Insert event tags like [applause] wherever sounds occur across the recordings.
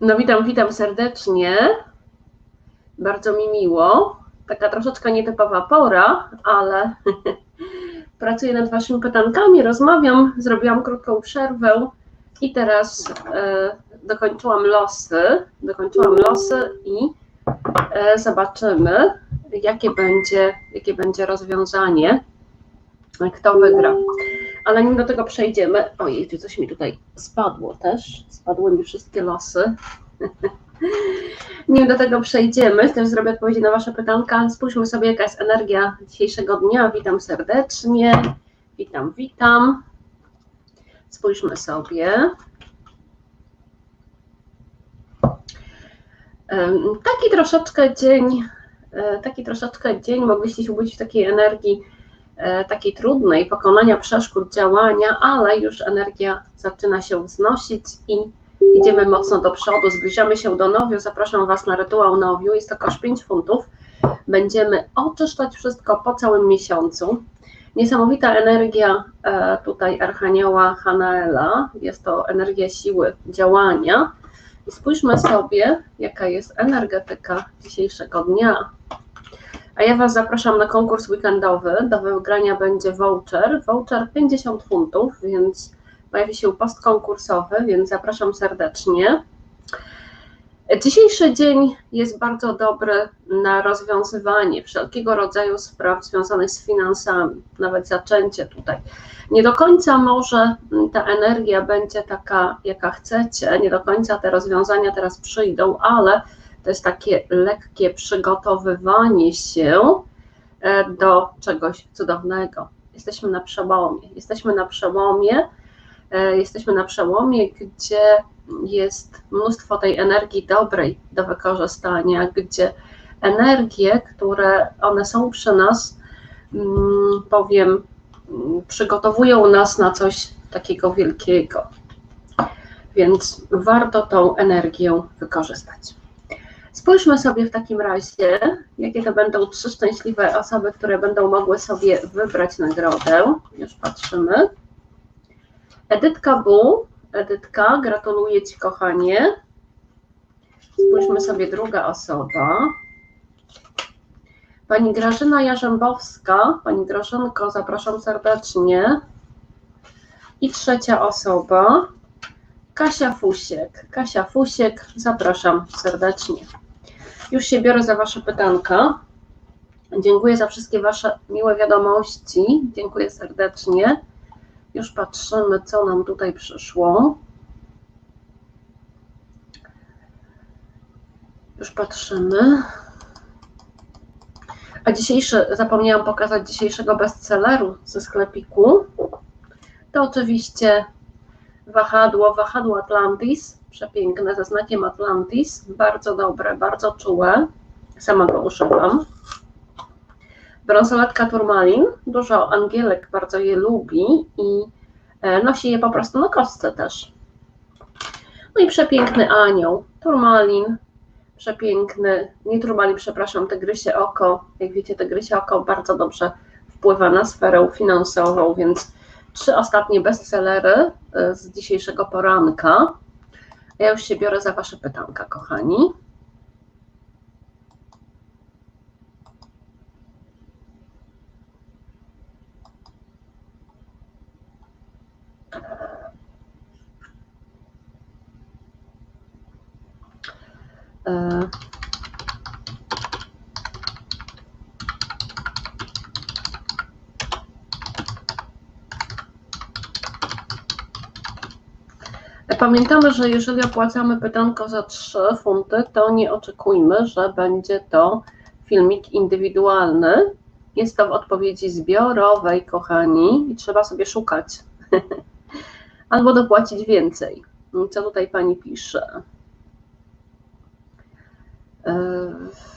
No witam, witam serdecznie. Bardzo mi miło. Taka troszeczkę nietypowa pora, ale [laughs] pracuję nad Waszymi pytankami, rozmawiam, zrobiłam krótką przerwę i teraz e, dokończyłam losy. Dokończyłam losy i e, zobaczymy, jakie będzie, jakie będzie rozwiązanie, kto wygra. Ale nim do tego przejdziemy, ojej, coś mi tutaj spadło też, spadły mi wszystkie losy. [laughs] Nim do tego przejdziemy, też zrobię odpowiedzi na Wasze pytanka. Spójrzmy sobie, jaka jest energia dzisiejszego dnia. Witam serdecznie. Witam, witam. Spójrzmy sobie. Taki troszeczkę dzień, e, taki troszeczkę dzień mogliście się obudzić w takiej energii takiej trudnej, pokonania przeszkód, działania, ale już energia zaczyna się wznosić i idziemy mocno do przodu, zbliżamy się do nowiu, zapraszam Was na rytuał nowiu, jest to koszt 5 funtów. Będziemy oczyszczać wszystko po całym miesiącu. Niesamowita energia e, tutaj Archanioła Hanaela, jest to energia siły działania. I spójrzmy sobie, jaka jest energetyka dzisiejszego dnia. A ja Was zapraszam na konkurs weekendowy. Do wygrania będzie voucher. Voucher 50 funtów, więc pojawi się post konkursowy, więc zapraszam serdecznie. Dzisiejszy dzień jest bardzo dobry na rozwiązywanie wszelkiego rodzaju spraw związanych z finansami, nawet zaczęcie tutaj. Nie do końca może ta energia będzie taka, jaka chcecie, nie do końca te rozwiązania teraz przyjdą, ale to jest takie lekkie przygotowywanie się e, do czegoś cudownego. Jesteśmy na przełomie. Jesteśmy na przełomie, e, jesteśmy na przełomie, gdzie jest mnóstwo tej energii dobrej do wykorzystania, gdzie energie, które one są przy nas, mm, powiem, przygotowują nas na coś takiego wielkiego. Więc warto tą energię wykorzystać. Spójrzmy sobie w takim razie, jakie to będą trzy szczęśliwe osoby, które będą mogły sobie wybrać nagrodę. Już patrzymy. Edytka Bu. Edytka, gratuluję Ci, kochanie. Spójrzmy sobie druga osoba. Pani Grażyna Jarzębowska. Pani Grażynko, zapraszam serdecznie. I trzecia osoba. Kasia Fusiek. Kasia Fusiek, zapraszam serdecznie. Już się biorę za Wasze pytanka. Dziękuję za wszystkie Wasze miłe wiadomości. Dziękuję serdecznie. Już patrzymy, co nam tutaj przyszło. Już patrzymy. A dzisiejszy, zapomniałam pokazać dzisiejszego bestselleru ze sklepiku. To oczywiście wahadło, wahadło Atlantis, przepiękne, ze znakiem Atlantis, bardzo dobre, bardzo czułe, sama go używam. Bransoletka turmalin, dużo angielek bardzo je lubi i e, nosi je po prostu na kostce też. No i przepiękny anioł, turmalin, przepiękny, nie turmalin, przepraszam, tygrysie oko. Jak wiecie, tygrysie oko bardzo dobrze wpływa na sferę finansową, więc trzy ostatnie bestsellery e, z dzisiejszego poranka. Ja już się biorę za Wasze pytanka, kochani. Pamiętamy, że jeżeli opłacamy pytanko za 3 funty, to nie oczekujmy, że będzie to filmik indywidualny. Jest to w odpowiedzi zbiorowej, kochani, i trzeba sobie szukać. [laughs] Albo dopłacić więcej. Co tutaj pani pisze? Yy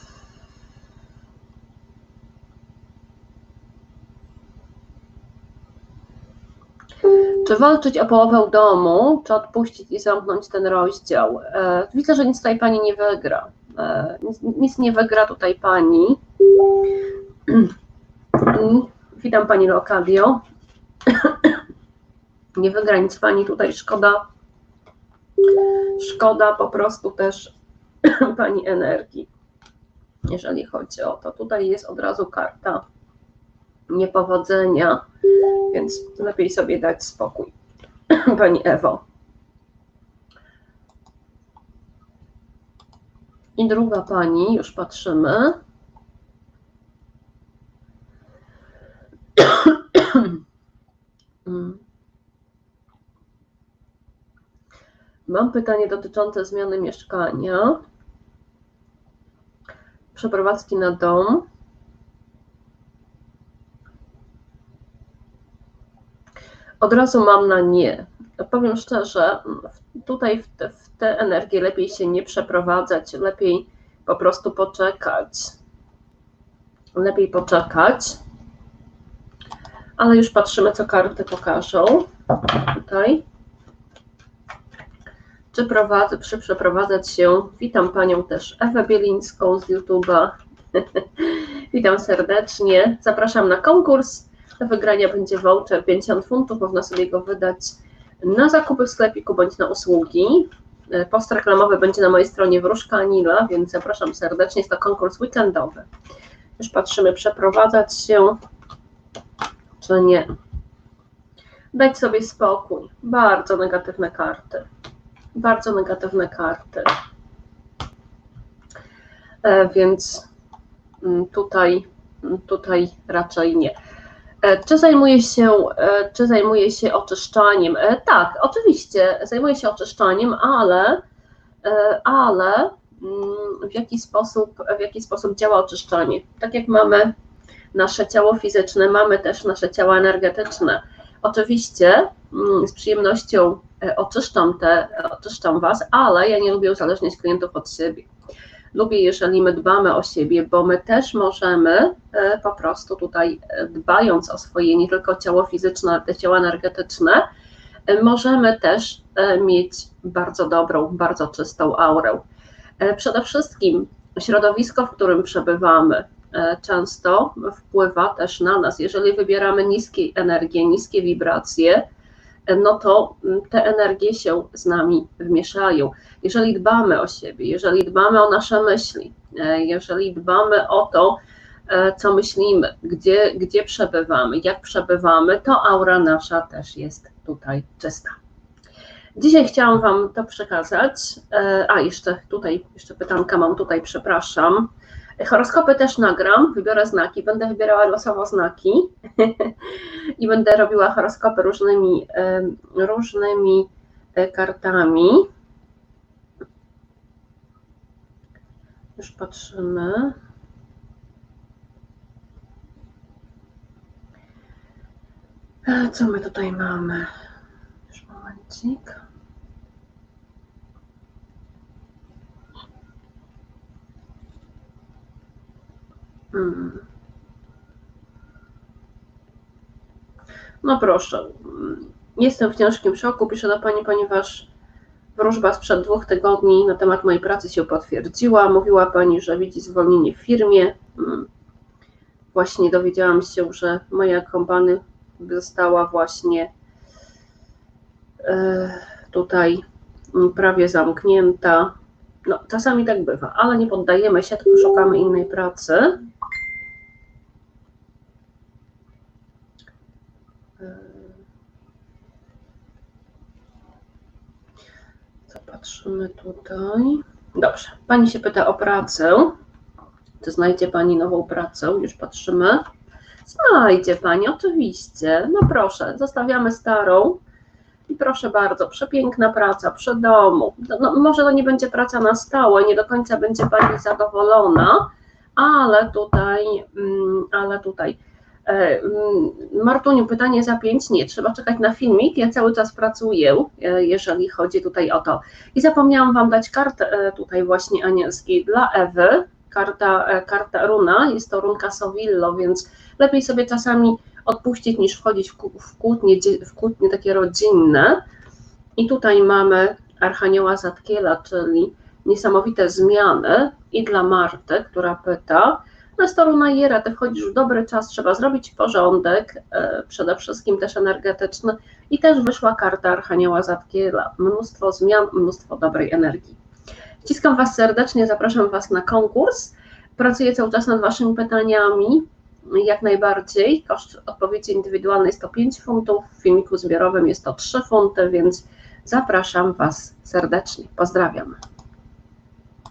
Czy walczyć o połowę domu, czy odpuścić i zamknąć ten rozdział? E, widzę, że nic tutaj pani nie wygra. E, nic, nic nie wygra tutaj pani. [clears throat] Witam pani Lokadio. [clears throat] Nie wygra nic pani tutaj, szkoda. Szkoda po prostu też [clears throat] Pani energii, jeżeli chodzi o to. Tutaj jest od razu karta niepowodzenia, więc lepiej sobie dać spokój. [clears throat] Pani Ewo. I druga pani, już patrzymy. Mam pytanie dotyczące zmiany mieszkania, przeprowadzki na dom. Od razu mam na nie. Powiem szczerze, tutaj w te, w te energie lepiej się nie przeprowadzać, lepiej po prostu poczekać. Lepiej poczekać. Ale już patrzymy, co karty pokażą. Tutaj. Czy, prowadzę, czy przeprowadzać się? Witam Panią też Ewę Bielińską z YouTube'a. [laughs] Witam serdecznie. Zapraszam na konkurs. Do wygrania będzie voucher 50 funtów. Można sobie go wydać na zakupy w sklepiku bądź na usługi. E, post reklamowy będzie na mojej stronie Wróżka Anila, więc zapraszam serdecznie. Jest to konkurs weekendowy. Już patrzymy, przeprowadzać się czy nie. Dać sobie spokój. Bardzo negatywne karty. Bardzo negatywne karty. E, więc mm, tutaj, mm, tutaj raczej nie. E, czy zajmuje się, e, czy zajmuje się oczyszczaniem? E, tak, oczywiście zajmuje się oczyszczaniem, ale, ale mm, w jaki sposób, w jaki sposób działa oczyszczanie? Tak jak mamy nasze ciało fizyczne, mamy też nasze ciało energetyczne. Oczywiście mm, z przyjemnością oczyszczam te, oczyszczam Was, ale ja nie lubię uzależniać klientów od siebie lubię, jeżeli my dbamy o siebie, bo my też możemy e, po prostu tutaj, e, dbając o swoje nie tylko ciało fizyczne, ale też ciało energetyczne, e, możemy też mieć bardzo dobrą, bardzo czystą aurę. Przede wszystkim środowisko, w którym przebywamy, często wpływa też na nas. Jeżeli wybieramy niskie energie, niskie wibracje, no to mm, te energie się z nami wmieszają. Jeżeli dbamy o siebie, jeżeli dbamy o nasze myśli, e, jeżeli dbamy o to, e, co myślimy, gdzie, gdzie przebywamy, jak przebywamy, to aura nasza też jest tutaj czysta. Dzisiaj chciałam Wam to przekazać. E, a, jeszcze tutaj, jeszcze pytanka mam tutaj, przepraszam. Horoskopy też nagram, wybiorę znaki, będę wybierała losowo znaki [laughs] i będę robiła horoskopy różnymi, różnymi e, kartami. Już patrzymy. E, co my tutaj mamy? Już momencik. Hmm. No proszę. Jestem w ciężkim szoku, piszę do Pani, ponieważ wróżba sprzed dwóch tygodni na temat mojej pracy się potwierdziła. Mówiła Pani, że widzi zwolnienie w firmie. Hmm. Właśnie dowiedziałam się, że moja kompany została właśnie e, tutaj prawie zamknięta. No, czasami tak bywa, ale nie poddajemy się, tylko szukamy innej pracy. Patrzymy tutaj. Dobrze. Pani się pyta o pracę. Czy znajdzie Pani nową pracę? Już patrzymy. Znajdzie Pani, oczywiście. No proszę, zostawiamy starą. I proszę bardzo, przepiękna praca przy domu. No, może to nie będzie praca na stałe, nie do końca będzie Pani zadowolona, ale tutaj, mm, ale tutaj E, mm, Martuniu, pytanie za pięć. Nie, trzeba czekać na filmik. Ja cały czas pracuję, e, jeżeli chodzi tutaj o to. I zapomniałam Wam dać kartę e, tutaj właśnie anielskiej dla Ewy. Karta, karta runa, jest to runka Sovillo, więc lepiej sobie czasami odpuścić niż wchodzić w kłótnie, w kłótnie takie rodzinne. I tutaj mamy Archanioła Zatkiela, czyli niesamowite zmiany i dla Marty, która pyta, Na stolu na Jera, ty wchodzisz w dobry czas, trzeba zrobić porządek, e, przede wszystkim też energetyczny i też wyszła karta Archanioła Zatkiela. Mnóstwo zmian, mnóstwo dobrej energii. Ściskam Was serdecznie, zapraszam Was na konkurs. Pracuję cały czas nad Waszymi pytaniami, jak najbardziej. Koszt odpowiedzi indywidualnej jest to 5 funtów, w filmiku zbiorowym jest to 3 funty, więc zapraszam Was serdecznie. Pozdrawiam.